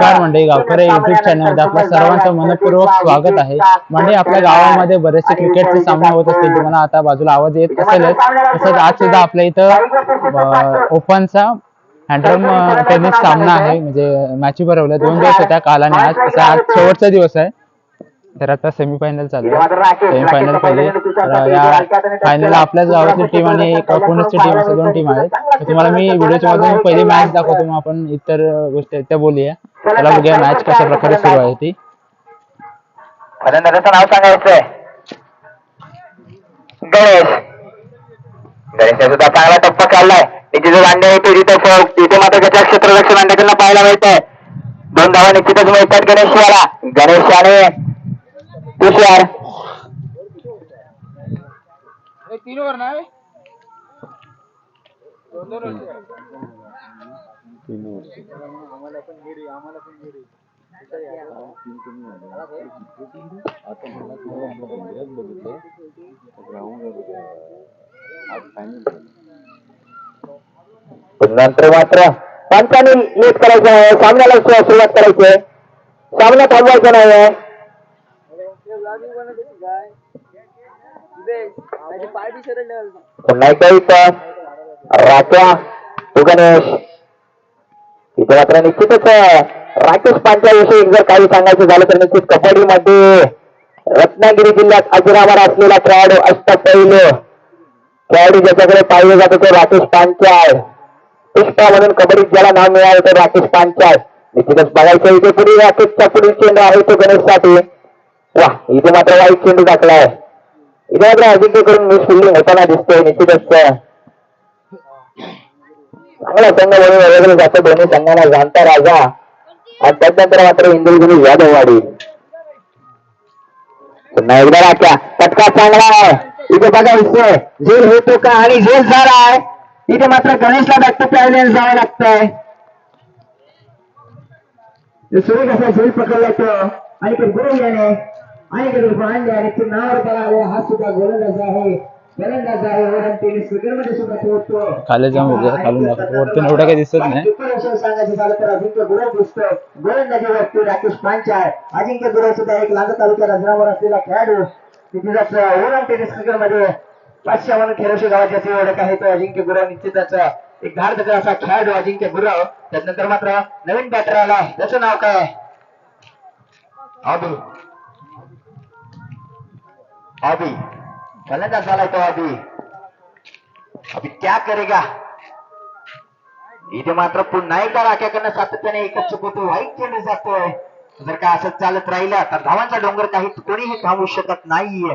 नमस्कार मंडळी गावकरे युट्यूब चॅनलमध्ये आपल्या सर्वांचं मनपूर्वक स्वागत आहे. म्हणजे आपल्या गावामध्ये बरेचसे क्रिकेटचे सामने होत असतील. तुम्हाला आता बाजूला आवाज येत असेलच. तसंच आज सुद्धा आपल्या इथं ओपनचा हँडरम टेनिस सामना आहे. म्हणजे मॅची भरवल्या. दोन दिवस होत्या काल आणि आज. तसा आज शेवटचा दिवस आहे. तर आता सेमीफायनल चालू आहे. सेमीफायनल पहिले. तर या फायनल आपल्याच गावाची टीम आणि एक पुण्याची टीम अशा दोन टीम आहेत. तुम्हाला मी व्हिडिओच्या मध्ये पहिली मॅच दाखवतो. मग आपण इतर गोष्टी त्या बोलूया. त्याला बघूया मॅच कशा प्रकारे सुरू आहे ती. फलंदाजाचं नाव सांगायचंय. गणेश. गणेश सुद्धा चांगला टप्पा चाललाय. तिथे जो दांडे आहे तिथे तिथे मात्र त्याच्या क्षेत्ररक्षण अंड्याकडनं पाहायला मिळतंय. दोन धावा निश्चितच मिळतात गणेश याला गणेश आणि तुषार. नंतर मात्र पंचांनी नीट करायचं आहे. सामन्याला सु- सुरुवात करायची आहे. सामना थांबवायचा नाही आहे. पुन्हा एकदा इथं? राख्या तो गणेश इथे मात्र निश्चितच राकेश पांचाविषयी जर काही सांगायचं झालं तर निश्चित कबड्डीमध्ये रत्नागिरी जिल्ह्यात अजरामार असलेला खेळाडू अष्टपैल खेळाडू ज्याच्याकडे पाहिले जातो तो राकेश पांचाळ. पुष्पा म्हणून कबड्डीत ज्याला नाव मिळालं तर राकेश पांचाळ. निश्चितच बघायचं इथे पुढे राकेशचा पुढील चेंडू आहे तो गणेशसाठी. वा इथे मात्र वाईट चेंडू टाकलाय इथे मात्र अजिंक्य करून मिस फिल्डिंग होताना दिसतोय निश्चितच संघ म्हणून ओळखलं दोन्ही संघांना जाणता राजा. आणि त्याच्यानंतर मात्र इंद्रगिरी यादववाडी पुन्हा एकदा राख्या. पटका चांगला आहे इथे बघा विषय झेल होतो का? आणि झेल झाला आहे. इथे मात्र गणेशला टू पॅव्हलियन जावं लागतंय. सुरू कसा झेल पकडला तो. आणि ते गुरु याने आणि ते पांडे आणि ते नावावर त्याला हा सुद्धा गोलंदाज आहे. खाली जाऊन बघूया खालून वरतून एवढं काही दिसत नाही. विषय सांगायचं झालं तर अजिंक्य गुरव दिसतो. गोलंदाजी वरती राकेश पांचाळ अजिंक्य गुरव सुद्धा एक लांजा तालुक्या रजनावर असलेला खेळाडू. तिथेच ओरम टेनिस क्रिकेटमध्ये पाचशे म्हणून खेळोशी गावाची अशी ओळख आहे तो अजिंक्य गुरव निश्चितच एक धाडदर असा खेळाडू अजिंक्य गुरव. त्यानंतर मात्र नवीन बॅटर आला त्याचं नाव काय अभि अभि फलंदाज झालाय तो अभि अभि क्या करेगा इथे मात्र पुन्हा एकदा राख्याकडनं सातत्याने एकच चुकवतो वाईट चेंडू जातोय जर का असंच चालत राहिलं तर धावांचा डोंगर काही कोणीही थांबू शकत नाहीये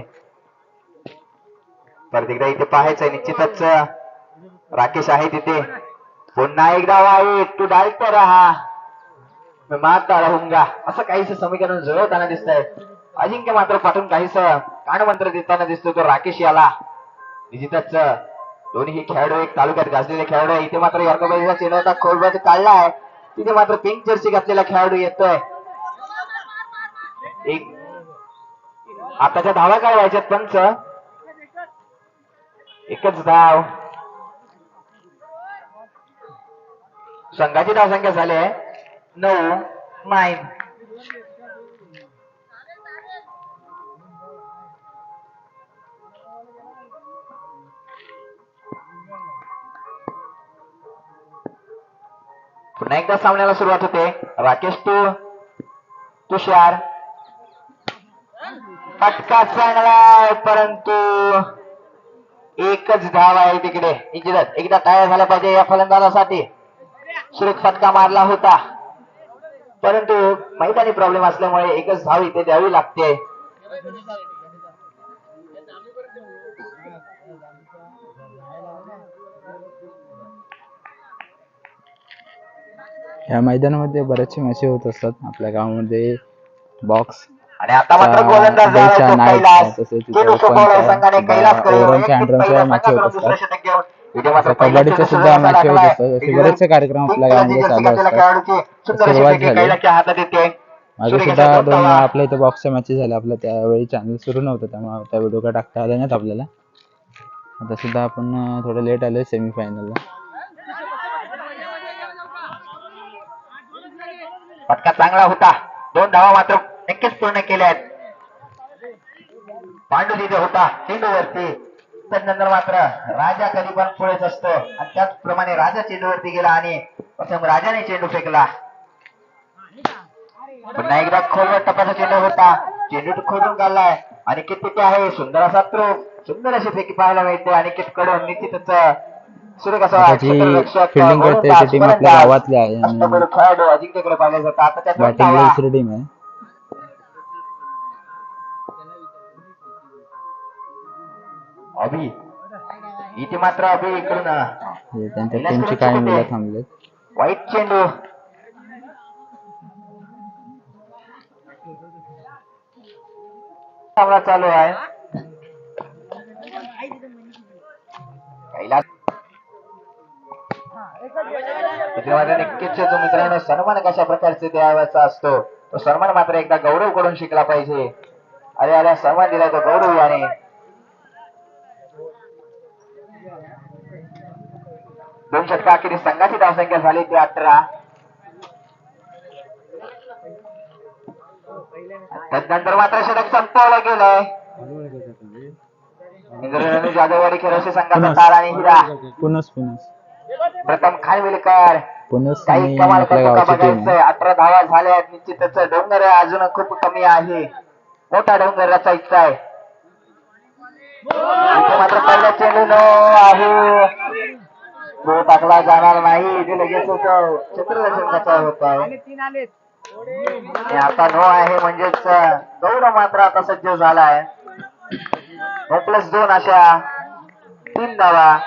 परत एकदा इथे पाहायचंय निश्चितच राकेश आहे तिथे पुन्हा एकदा वाईट तू डालता राहा मैं मारता राहूंगा असं काहीच समीकरण जुळवताना दिसत आहे अजिंक्य मात्र पाठून काहीच कानमंत्र देताना दिसतो तो राकेश याला. निश्चितच दोन्ही खेळाडू एक तालुक्यात गाजलेले खेळाडू आहे इथे मात्र यर्कबाईचा चेंडू आता खोलबाज काढला आहे. तिथे मात्र पिंक जर्सी घातलेला खेळाडू येतोय. एक आताच्या धावा काय व्हायच्यात पंच? एकच धाव. संघाची धावसंख्या झाली आहे. नऊ नाईन पुन्हा एकदा सामन्याला सुरुवात होते. राकेश तू तुषार. फटका चांगला परंतु एकच धाव आहे तिकडे. इजिरत. एकदा तयार झाला पाहिजे या फलंदाजासाठी. सुरेख फटका मारला होता. परंतु मैदानी प्रॉब्लेम असल्यामुळे एकच धाव इथे द्यावी लागते. या मैदानामध्ये बऱ्याचशा मॅची होत असतात. आपल्या गावामध्ये बॉक्स आणि आता मात्र गोलंदाज झाला तो कैलास सोपवला संघाने एक संघाकडून षटक घेऊन इथे मात्र चेंडू सुद्धा मॅची होत असतात. असे बरेचसे कार्यक्रम आपल्या गावामध्ये चालू असतात. सुरुवात झाली. कैलासच्या हातात येते माझे सुद्धा दोन. आपल्या इथे बॉक्सच्या मॅचेस झाल्या आपल्या त्यावेळी चॅनल सुरू नव्हतं. त्यामुळे त्या व्हिडिओ काय टाकता आले नाहीत आपल्याला. आता सुद्धा आपण थोडं लेट आलोय सेमीफायनलला फटका चांगला होता. दोन धावा मात्र नक्कीच पूर्ण केल्या आहेत. पांडू तिथे होता चेंडूवरती. त्यानंतर मात्र राजा कधी पण पुढेच असतो. आणि त्याचप्रमाणे राजा चेंडूवरती गेला आणि प्रथम राजाने चेंडू फेकला. पुन्हा एकदा खोलवर टपाचा चेंडू होता. चेंडू खोडून काढलाय. आणि किती आहे. सुंदर असा थ्रो सुंदर अशी फेकी पाहायला मिळते. आणि किटकडून निश्चितच fielding करते ती team आपल्या गावातली आहे. आणि अष्टपैलू खेळाडू अजिंक्यकडे पाहिलं जातं. आता त्यात बॅटिंग दुसरी टीम आहे. अभि इथे मात्र अभि इकडून त्यांच्या टीमची काही मुलं थांबलेत. वाईट चेंडू सामना चालू आहे. मात्र नक्कीच मित्रांनो सन्मान कशा प्रकारचे द्यावायचा असतो तो सन्मान मात्र एकदा गौरव करून शिकला पाहिजे. अरे अरे सन्मान दिला तो गौरव याने. दोन षटका अखेरीस संघाची धावसंख्या झाली ती अठरा. त्यानंतर मात्र षटक संपवलं गेलंय. इंद्रधनु जाधववाडी खेळाशी संघाचा तार आणि हिरा. पुनस पुनस. प्रथम खानविलकर. काही कमाल करतो का बघायचंय. अठरा धावा झाल्या आहेत निश्चितच डोंगर अजून खूप कमी आहे. मोठा डोंगर रचायचा आहे. मात्र पहिला चेंडू नो आहे. तो टाकला जाणार नाही. इथे लगेच चित्ररचनाचा होत आहे? आता नो आहे. म्हणजेच गौरव मात्र आता सज्ज झालाय. नो प्लस दोन अशा. तीन धावा.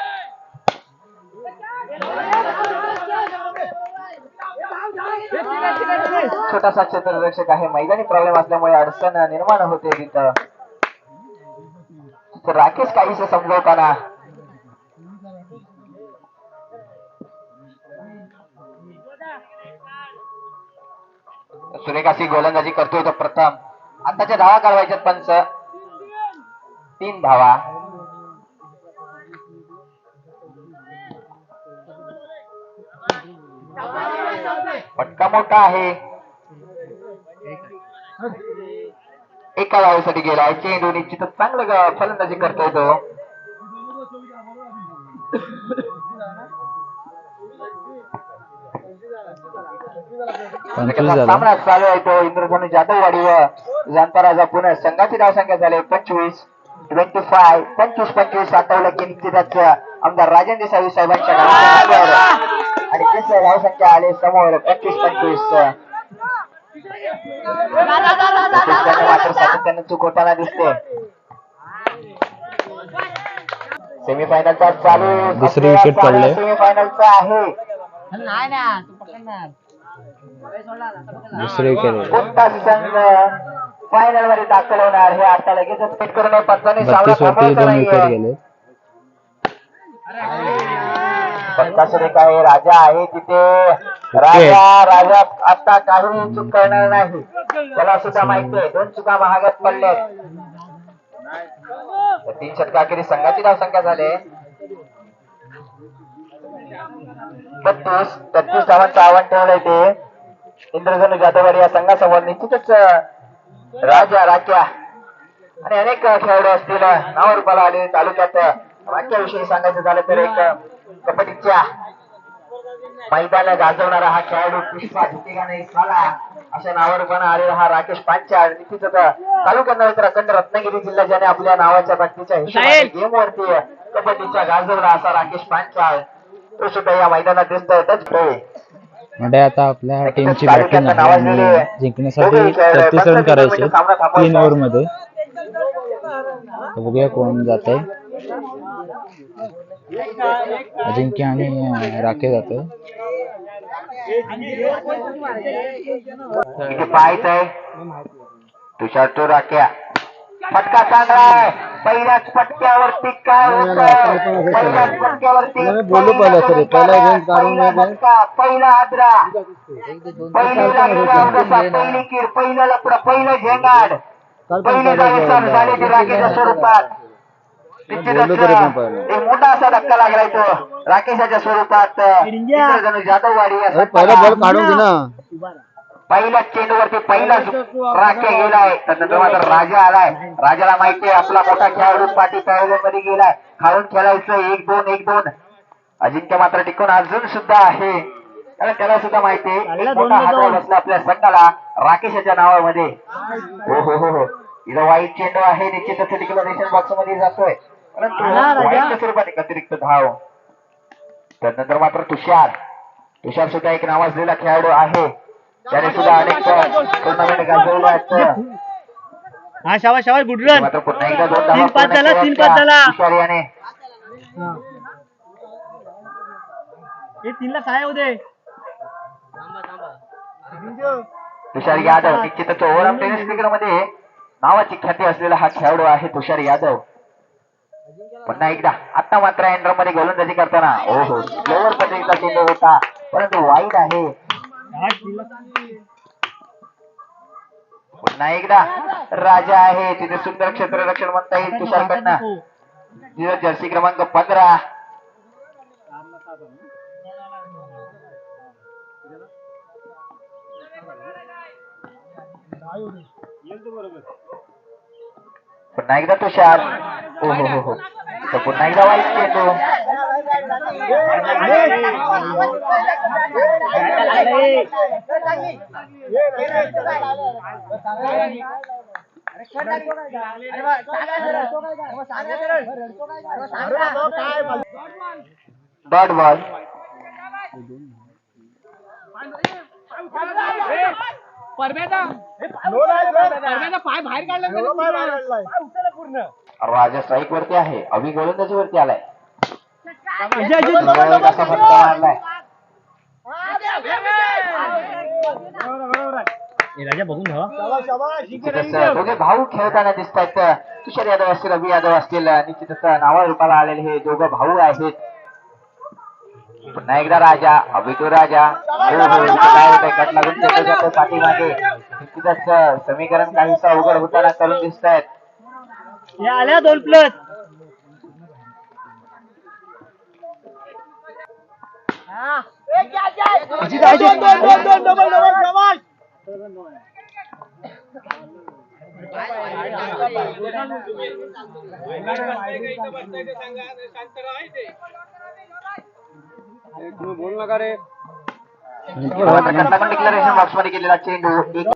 छोटासा क्षेत्ररक्षक आहे. मैदानी प्रॉब्लेम असल्यामुळे अडचण निर्माण होते तिथं. राकेश काहीसे समजवताना. सुरेखाशी गोलंदाजी करतोय तो प्रथम. आताच्या धावा काढवायच्यात पंच तीन धावा. पटका मोठा आहे. एका धावेसाठी गेलाय. चेंडू निश्चितच चांगलं ग- फलंदाजी करतोय तो. सामना चालू आहे तो. इंद्रधनु जाधववाडी व जांताराजा पुणे संघाची धावसंख्या झाली. पंचवीस ट्वेंटी फाय पंचवीस पंचवीस. आठवलं की निश्चितच आमदार राजेंद्र देसाई साहेबांच्या आणि तिसऱ्या धावसंख्या आले समोर पंचवीस पंचवीस त्यांनी मात्र सातत्यानं चूक होताना दिसते सेमीफायनलचा चालू दुसरी wicket पडली. सेमीफायनलचा आहे. दुसरे विकेट कोणता संघ फायनलमध्ये दाखल होणार हे आता लगेचच फिट करून थांबवायचा दोन विकेट नाहीये गेले काय राजा आहे तिथे. राजा राजा आता काही चूक करणार नाही. त्याला सुद्धा माहिती आहे. दोन चुका महागात पडल्यात. तीन षटकाखेरी संघाची धावसंख्या झाली. बत्तीस बत्तीस धावांचं आव्हान ठेवलंय ते. इंद्रधनु जाधववाडी या संघासमोर निश्चितच राजा राख्या आणि अनेक खेळाडू असतील. नावारूपाला आले तालुक्यात राख्याविषयी सांगायचं झालं तर एक कबड्डीच्या मैदान गाजवणारा हा खेळाडू पुष्पा झुकेगा नाही साला. अशा नावारूपानं आलेला हा राकेश पांचाळ. निश्चितच तालुक्यात नव्हे तर अखंड रत्नागिरी जिल्हा ज्याने आपल्या नावाच्या बाकीच्या गेम वरती कबड्डीच्या गाजवला असा राकेश पांचाळ. तो सुद्धा या मैदानात दिसतोय. त्याच खेळ म्हणजे आता आपल्या टीमची बॅटिंग आहे जिंकण्यासाठी छत्तीस रन करायचे. तीन ओव्हरमध्ये. बघूया कोण जात आहे अजिंक्य आणि राखे जात आहे आहे तुषार तो राख्या फटका चांगला आहे पहिल्याच फटक्यावरती काय होतं पहिल्याच फटक्यावरती बोलू पहिला सर, पहिला पहिला आदरा। पहिली पहिली कीर पहिलं लपड पहिलं झेंगाड। पहिली झाली ती राखेच्या स्वरूपात एक मोठा असा धक्का लागलाय तो राकेशाच्या स्वरूपात इंद्रधनु जाधववाडी या अरे पहिला बॉल काढून घे ना. पहिल्या चेंडूवरती पहिला राख्या गेलाय. त्यानंतर मात्र राजा आलाय. राजाला माहितीये आपला मोठा खेळाडू पाठी मध्ये गेलाय. खाऊन खेळायचं एक दोन एक दोन. अजिंक्य मात्र टिकून अजून सुद्धा आहे. कारण त्याला सुद्धा माहितीये मोठा बसला आपल्या संघाला राकेशाच्या नावामध्ये. हो हो हो हो. इथं वाईट चेंडू आहे. निश्चितच डिक्लरेशन बॉक्समध्ये जातोय. परंतु वाईटच्या स्वरूपात एक अतिरिक्त धाव. त्यानंतर मात्र तुषार. तुषार सुद्धा एक नावाजलेला खेळाडू आहे. त्याने सुद्धा अनेक टुर्नामेंट गाजवले आहेत. हा शाबाश शाबाश गुड रन. मात्र पुन्हा एकदा दोन तीन पाच झाला, तीन पाच झाला. तुषार याने. हे तीनला काय होते तुषार यादव निश्चितच ओव्हरऑल टेनिस क्रिकेटमध्ये नावाची ख्याती असलेला हा खेळाडू आहे तुषार यादव. पुन्हा एकदा. आता मात्र एंड्रममध्ये गोलंदाजी करताना. हो हो लोवर पद्धतीचा चेंडू होता. परंतु वाईट आहे. पुन्हा एकदा. राजा आहे. तिथे सुंदर क्षेत्र रक्षण म्हणता येईल तुषारकडनं. तिथं जर्सी क्रमांक पंधरा. बरोबर. पुन्हा एकदा तुषार. ओ हो हो हो. तर पुन्हा एकदा वाईट येतो. Dot ball. राजा स्ट्राईक वरती आहे. अभि गोलंदाजी वरती आलाय जोरात असा फटका मारलाय. राजा बघून निश्चितच दोघे भाऊ खेळताना दिसत आहेत तुषार यादव असतील रवी यादव असतील निश्चितच नावा रूपाला आलेले हे दोघं भाऊ आहेत. पुन्हा एकदा राजा अभिटू राजा कट लागून पाठीमागे. समीकरण काहीसा अवघड होताना करून दिसत आहेत हे आल्या दोन प्लस बोल नका रे? डिक्लेरेशन बॉक्समध्ये गेलेला चेंडू एक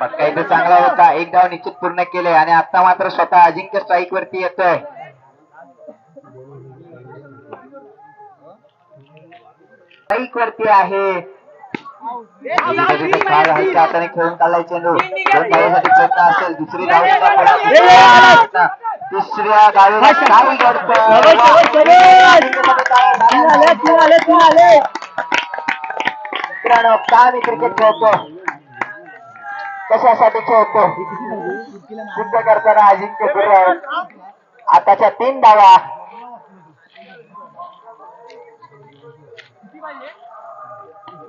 फटका इथे चांगला होता. एक धाव निश्चित पूर्ण केले आणि आता मात्र स्वतः अजिंक्य स्ट्राईक वरती येतोय. स्ट्राईक वरती आहे. हाताने खेळून काढलाय चेंडू दोन धावांसाठी प्रयत्न असेल दुसरी धाव सुद्धा. तिसऱ्या धावेला? मित्रांनो का मी क्रिकेट खेळतो कशासाठी खेळतो? सिद्ध करताना अजिंक्य गुरव आताच्या तीन धावा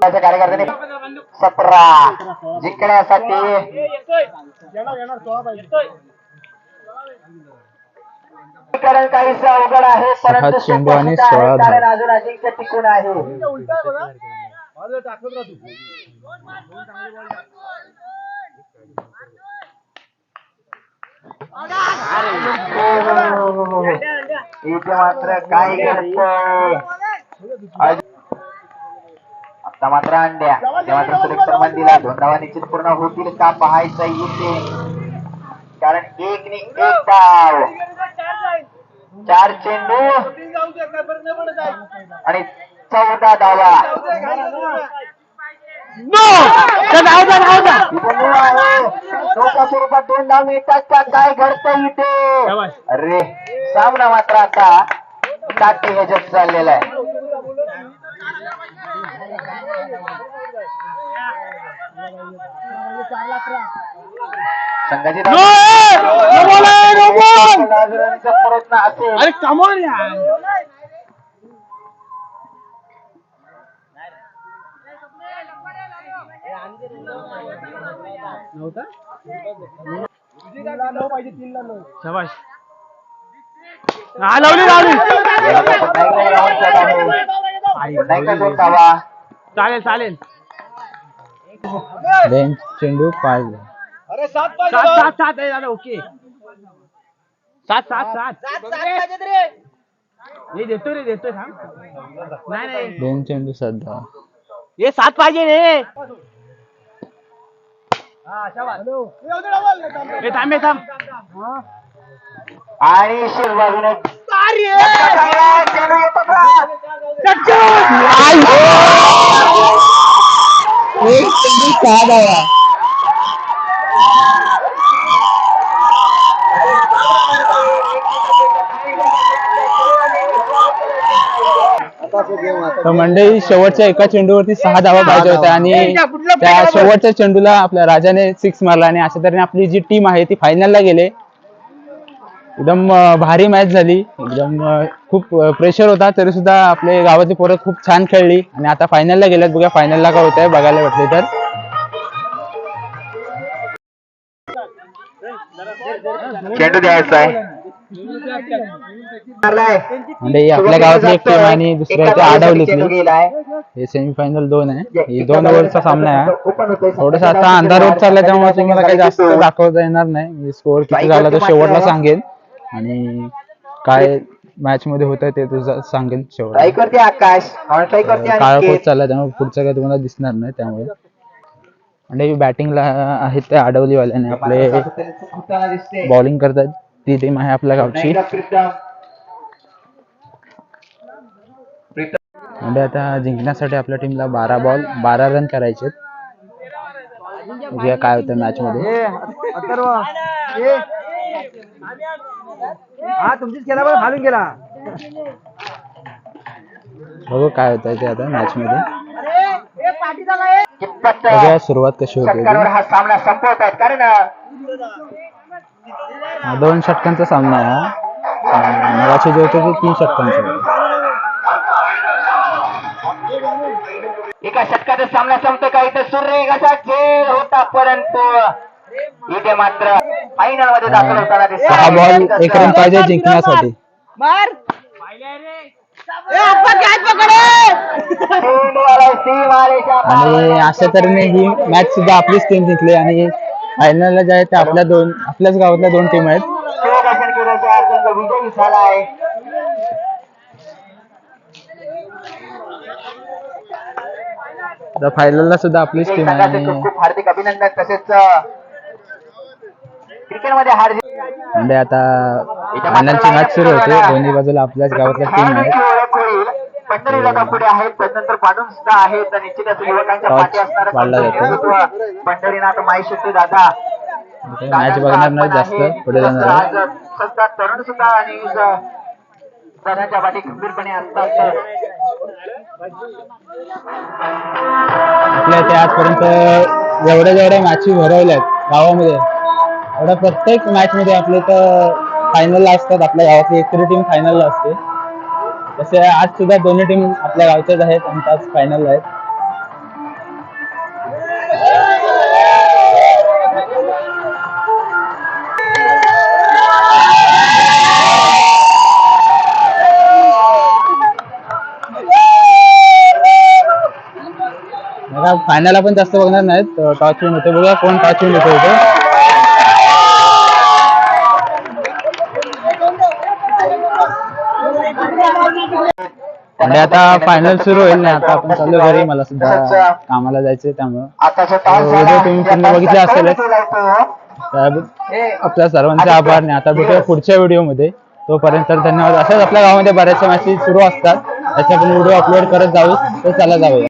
कार्यकर्त्यांनी सतरा जिंकण्यासाठी कारण काहीच अवघड आहे परंतु चेंडू आणि सोळा धावा. कारण अजून अजिंक्य टिकून आहे इथे मात्र काय आता मात्र अंड्या. सुरक्षण मंदिला दोन धावा निश्चित पूर्ण होतील का पाहायचं इथे कारण एक नि एक धाव चार चेंडू. आणि चौदा धावा स्वरूपात दोन धाव मिळतात का? काय घडतं इथे? अरे सामना मात्र आता काटे ह्याच्यात चाललेला आहे. संघाची प्रयत्न असेल अरे कमॉन यार शाबाश हा लावली लावली पुन्हा एकदा दोन धावा चालेल चालेल चेंडू पाच सात सात सात आहे दादा ओके. सात सात सात. हे देतो रे देतोय थांब. नाही नाही. दोन चेंडू सात धावा हे सात पाहिजे रे. हे थांब हे थांब आणि चेंडू येतो? एक चेंडू सहा धावा तर मंडळी शेवटच्या एका चेंडूवरती सहा धावा पाहिजे होत्या आणि त्या शेवटच्या चेंडूला आपल्या राजाने सिक्स मारला आणि अशा तऱ्हेने आपली जी टीम आहे ती फायनलला गेले. एकदम भारी मॅच झाली एकदम खूप प्रेशर होता तरी सुद्धा आपले गावाची पोरं खूप छान खेळली आणि आता फायनलला गेल्यात बघा फायनलला काय होत आहे बघायला भेटले तर चेंडू द्यायचा आहे. म्हणजे आपल्या गावातली एक टीम आणि दुसऱ्या गेलाय. हे सेमीफायनल दोन आहे ही दोन ओव्हरचा सामना आहे. थोडस आता अंधार होत चाललाय त्यामुळे तुम्हाला काही जास्त दाखवता येणार नाही स्कोअर किती झाला तो शेवटला सांगेन आणि काय मॅच मध्ये होत ते तुझं आकाश स्ट्राईक वरती काळा अनिकेत. कोच चाललाय त्यामुळे पुढचं काही तुम्हाला दिसणार नाही त्यामुळे आणि बॅटिंगला आहेत ते आडवलीवाल्याने आपले दिसते. बॉलिंग करतात ती टीम आहे आपल्या गावची एकदा प्रीतम. प्रीतम. म्हणजे आता जिंकण्यासाठी आपल्या टीमला बारा बॉल बारा रन करायचे बघूया काय होतं मॅच मध्ये हा तुमचीच केला बरं खालून गेला बघू काय होतं ते आता मॅच मध्ये सुरुवात कशी होते षटकांवर हा सामना संपवत आहेत कारण दोन षटकांचा सामना आहे हा. मगाशी जे होते ते तीन षटकांचा. एका षटकाचा सामना संपतो का? इथं सूर्यवेगाचा खेळ होता परंतु इथे मात्र फायनलमध्ये दाखल होताना. सहा बॉल एक रन पाहिजे जिंकण्यासाठी आणि अशा तऱ्हेने ही मॅच सुद्धा आपलीच टीम जिंकली आणि फायनलला जे आहे ते आपल्या दोन आपल्याच गावातल्या दोन टीम आहेत. शिवदर्शन केल्याचा संघ विजयी झाला आहे. तर फायनलला सुद्धा आपलीच टीम आहे संघाचे आणि खूप खूप हार्दिक अभिनंदन तसेच म्हणजे आता फायनलची मॅच सुरू होते. दोन्ही बाजूला आपल्याच गावातल्या टीम पुढे आहेत. त्यानंतर पाडून सुद्धा आहेत. तर निश्चितच युवकांच्या टॉस पाठी असणार पाडला जातो. पंढरीनाथ माई शेट्टी दादा मॅच बघणार नाही जास्त. पुढे जाणार आहे. सध्या तरुण सुद्धा आणि ज- दादाच्या पाठी खंबीरपणे असतात. आपल्या इथे आजपर्यंत जेवढ्या जेवढ्या मॅची भरवल्यात गावामध्ये. एवढा प्रत्येक मॅच मध्ये आपले तर फायनलला असतात. आपल्या गावातली एक तरी टीम फायनलला असते. तसे आज सुद्धा दोन्ही टीम आपल्या गावच्याच आहेत आणि त्याच फायनलला आहेत. फायनल आपण जास्त बघणार नाहीत. टॉच होते. बघा कोण टॉच विन होते आणि आता फायनल सुरू होईल ना. आता आपण चालू घरी. मला सुद्धा कामाला जायचंय त्यामुळं. झाला. तुम्ही पूर्ण बघितले असेलच. साहेब हे? आपल्या सर्वांचे आभार. नाही आता भेटूया पुढच्या व्हिडिओमध्ये. तोपर्यंत धन्यवाद. अशाच आपल्या गावामध्ये बऱ्याचशा मॅचेस सुरू असतात. त्याचे आपण व्हिडिओ अपलोड करत जाऊ. तर चला जाऊया.